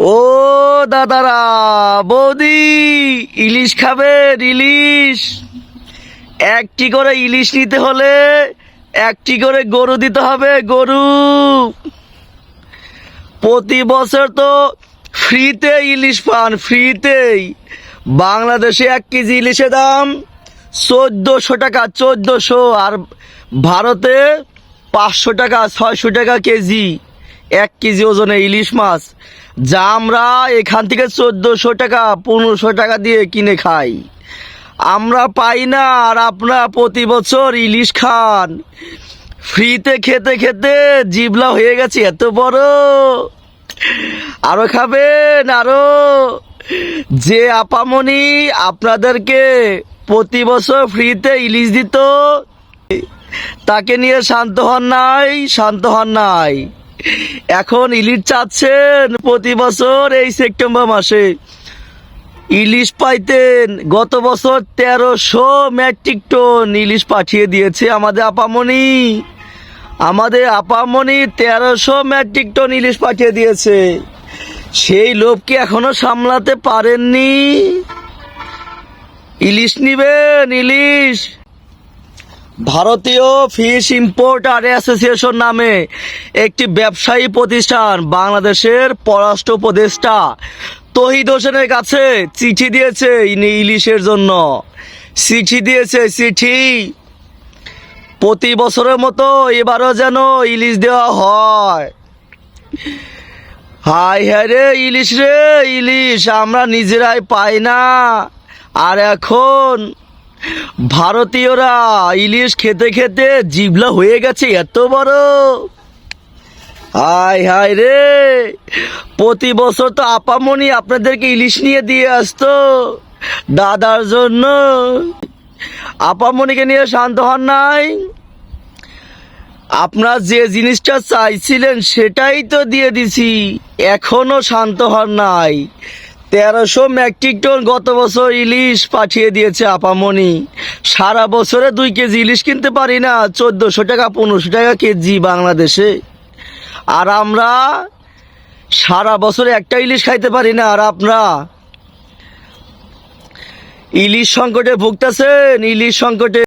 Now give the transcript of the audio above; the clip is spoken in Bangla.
ও দাদারা, বৌদি, ইলিশ খাবেন, ইলিশ। একটি করে ইলিশ নিতে হলে একটি করে গরু দিতে হবে, গরু। প্রতি বছর তো ফ্রিতে ইলিশ পান, ফ্রিতেই। বাংলাদেশে এক কেজি ইলিশের দাম চোদ্দোশো টাকা, চোদ্দোশো। আর ভারতে পাঁচশো টাকা, ছয়শো টাকা কেজি। এক কেজি ওজনে ইলিশ মাছ, যা আমরা এখান থেকে চোদ্দোশো টাকা, পনেরোশো টাকা দিয়ে কিনে খাই। আমরা পাই না আর আপনারা প্রতি বছর ইলিশ খান। ফ্রিতে খেতে খেতে জিবলা হয়ে গেছে, এত বড়। আরও খাবেন, আরও। যে আপামনি আপনাদেরকে প্রতি বছর ফ্রিতে ইলিশ দিত, তাকে নিয়ে শান্ত হন নাই, শান্ত হন নাই। এখন ইলিশ চাচ্ছেন প্রতি বছর এই সেপ্টেম্বর মাসে। ইলিশ পাইতেন, গত বছর তেরোশো মেট্রিক টন ইলিশ পাঠিয়ে দিয়েছে আমাদের আপামনি। আমাদের আপামনি তেরোশো মেট্রিক টন ইলিশ পাঠিয়ে দিয়েছে। সেই লোভকে এখনও সামলাতে পারেননি? ইলিশ নিবেন, ইলিশ। ভারতীয় ফিশ ইম্পোর্ট আর অ্যাসোসিয়েশন নামে একটি ব্যবসায়ী প্রতিষ্ঠান বাংলাদেশের পররাষ্ট্র উপদেষ্টা তহিদ হোসেনের কাছে চিঠি দিয়েছে ইনি ইলিশের জন্য। চিঠি দিয়েছে, চিঠি। প্রতি বছরের মতো এবারও যেন ইলিশ দেওয়া হয়। হাই হ্যাঁ রে, ইলিশ রে, ইলিশ আমরা নিজেরাই পাই না। আর এখন ভারতীয়রা ইলিশ খেতে খেতে জিবলা হয়ে গেছে এত বড়। হায় হায় রে। প্রতি বছর তো আপামনি আপনাদেরকে ইলিশ নিয়ে দিয়ে আসতো দাদার জন্য। আপামনিকে নিয়ে শান্ত হন নাই। আপনার যে জিনিসটা চাইছিলেন সেটাই তো দিয়ে দিছি। এখনও শান্ত হন নাই। তেরোশো মেট্রিক টন গত বছর ইলিশ পাঠিয়ে দিয়েছে আপামনি সারা বছরে দুই কেজি ইলিশ কিনতে পারি না, চোদ্দোশো টাকা, পনেরোশো টাকা কেজি বাংলাদেশে। আর আমরা সারা বছরে একটা ইলিশ খাইতে পারি না, আর আপনারা ইলিশ সংকটে ভুগতেছেন, ইলিশ সংকটে